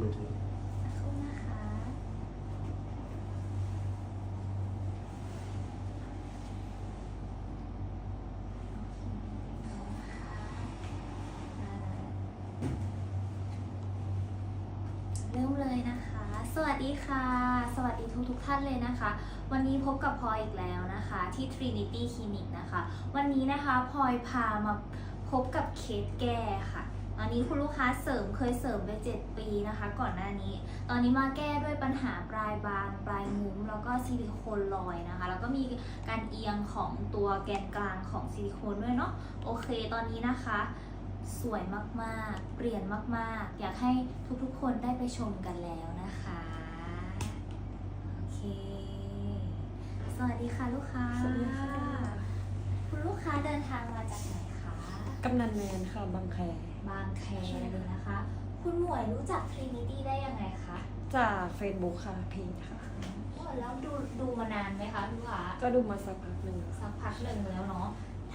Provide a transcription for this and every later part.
มือถือสู้นะคะเริ่มเลยนะคะ สวัสดีค่ะ สวัสดีทุกทุกๆท่านเลยนะคะ วันนี้พบกับพลอยอีกแล้วนะคะ ที่ Trinity Clinic นะคะ วันนี้นะคะพลอยพามาพบกับเคสแก้ค่ะ ตอนนี้คุณลูกค้าเสริมเคยเสริมไป 7 ปีนะคะ ก่อนหน้านี้ ตอนนี้มาแก้ด้วยปัญหาปลายบางปลายมุ้มแล้วก็ซิลิโคนลอยนะคะ แล้วก็มีการเอียงของตัวแกนกลางของซิลิโคนด้วยเนาะโอเค ตอนนี้นะคะสวยมากๆ เปลี่ยนมากๆ อยากให้ทุกๆ คนได้ไปชมกันแล้วนะคะ โอเค สวัสดีค่ะลูกค้า สวัสดีค่ะ คุณลูกค้าเดินทางมาจากไหนคะ กำนันแมนค่ะ บางแค บางแคใช่เลยนะคะ คุณหมวยรู้จัก Trinity ได้ยังไงคะจาก Facebook ค่ะเพจค่ะ อ๋อแล้วดูดูมานานไหมคะลูกค้าก็ดูมาสักพักหนึ่งสักพักหนึ่งแล้วเนาะ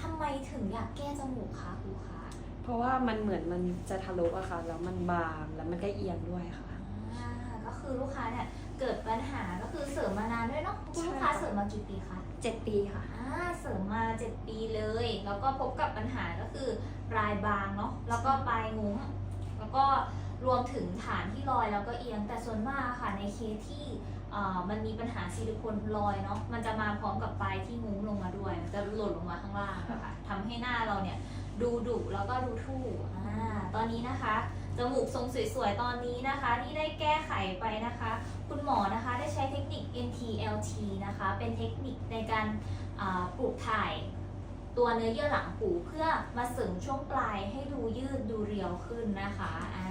ทำไมถึงอยากแก้จมูกคะคุณลูกค้าเพราะว่ามันเหมือนมันจะทะลุอะค่ะ แล้วมันบางแล้วมันก็เอียงด้วยค่ะ อ่าก็คือลูกค้าเนี่ย เกิดปัญหาก็คือเสริมมานานด้วยเนาะคุณลูกค้าใช่ค่ะเสริมมากี่ปีคะเจ็ดปีค่ะ อ่าเสริมมา 7 ปีเลย แล้วก็พบกับปัญหาก็คือปลายบางเนาะแล้วก็ปลายงุ้ม แล้วก็รวมถึงฐานที่ลอยแล้วก็เอียงแต่ส่วนมากค่ะในเคสที่เอ่อมันมีปัญหาซิลิโคนลอยเนาะมันจะมาพร้อมกับปลายที่งุ้มลงมาด้วยมันจะหล่นลงมาข้างล่างอะค่ะทำให้หน้าเราเนี่ยดูดุแล้วก็ดูทู่อ่าตอนนี้นะคะจ มูกทรงสวยๆ ตอนนี้นะคะ ที่ได้แก้ไขไปนะคะ คุณหมอนะคะได้ใช้เทคนิค NTLT นะคะ เป็นเทคนิคในการปลูกถ่ายตัวเนื้อเยื่อหลังหูเพื่อมาเสริมช่วงปลายให้ดูยืดดูเรียวขึ้นนะคะอ่า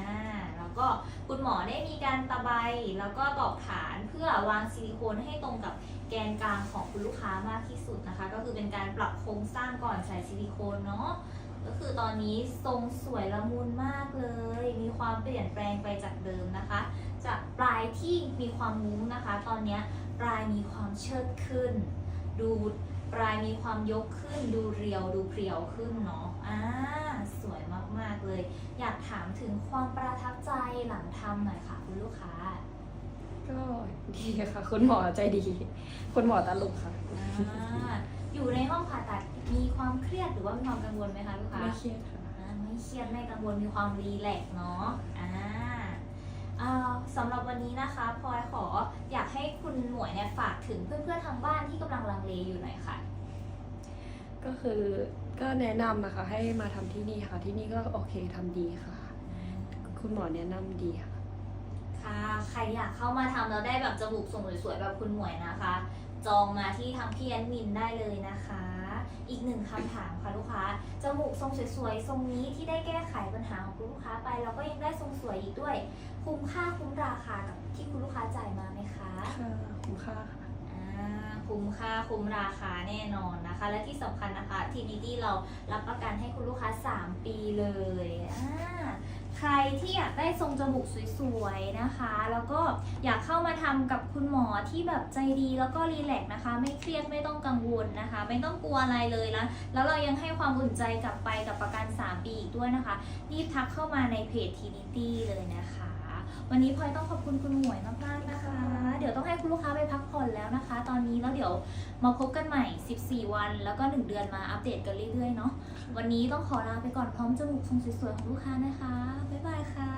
แล้วก็คุณหมอได้มีการตะไบแล้วก็ตอกฐานเพื่อวางซิลิโคนให้ตรงกับแกนกลางของคุณลูกค้ามากที่สุดนะคะ ก็คือเป็นการปรับโครงสร้างก่อนใส่ซิลิโคนเนาะ ก็คือตอนนี้ทรงสวยละมุนมากเลย มีความเปลี่ยนแปลงไปจากเดิมนะคะ จากปลายที่มีความมุ้งนะคะ ตอนเนี้ยปลายมีความเชิดขึ้น ดูปลายมีความยกขึ้น ดูเรียวดูเพรียวขึ้นเนาะอ่าสวยมากๆเลย อยากถามถึงความประทับใจหลังทำหน่อยค่ะคุณลูกค้าก็ดีค่ะคุณหมอใจดี คุณหมอตลกค่ะ อ่าอยู่ในห้องผ่าตัดมีความเครียดหรือว่ามีความกังวลไหมคะลูกค้าไม่เครียดค่ะอ่าไม่เครียดไม่กังวลมีความรีแลกซ์เนาะอ่าอ่าสำหรับวันนี้นะคะพลอยขออยากให้คุณหมวยเนี่ยฝากถึงเพื่อนๆทางบ้านที่กำลังลังเลอยู่หน่อยค่ะ ก็คือก็แนะนำนะคะให้มาทำที่นี่ค่ะ ที่นี่ก็โอเคทำดีค่ะ คุณหมอแนะนำดีค่ะ ค่ะ ใครอยากเข้ามาทำแล้วได้แบบจมูกทรงสวยๆแบบคุณหมวยนะคะ จองมาที่ทางพี่แอนมินได้เลยนะคะ อีกหนึ่งคำถามค่ะลูกค้า จมูกทรงสวยๆ ทรงนี้ที่ได้แก้ไขปัญหาของคุณลูกค้าไปแล้วก็ยังได้ทรงสวยอีกด้วย คุ้มค่าคุ้มราคากับที่คุณลูกค้าจ่ายมาไหมคะค่ะคุ้มค่าค่ะอ่าคุ้มค่าคุ้มราคาแน่นอนนะคะ และที่สำคัญนะคะทีนี้ที่เรารับประกันให้คุณลูกค้า 3 ปีเลยอ่า ใครที่อยากได้ทรงจมูกสวยๆนะคะ แล้วก็อยากเข้ามาทำกับคุณหมอที่แบบใจดีแล้วก็รีแลกซ์นะคะ ไม่เครียดไม่ต้องกังวลนะคะ ไม่ต้องกลัวอะไรเลยนะแล้วเรายังให้ความอุ่นใจกลับไปกับประกัน 3 ปีอีกด้วยนะคะ รีบทักเข้ามาในเพจทีนิตี้เลยนะคะ วันนี้พลอยต้องขอบคุณคุณหมวยมากๆนะคะ เดี๋ยวต้องให้คุณลูกค้าไปพักผ่อนแล้วนะคะ ตอนนี้แล้วเดี๋ยวมาพบกันใหม่ 14 วัน แล้วก็ 1 เดือนมาอัปเดตกันเรื่อยๆเนาะวันนี้ต้องขอลาไปก่อนพร้อมจมูกทรงสวยๆของลูกค้านะคะ บ๊ายบายค่ะ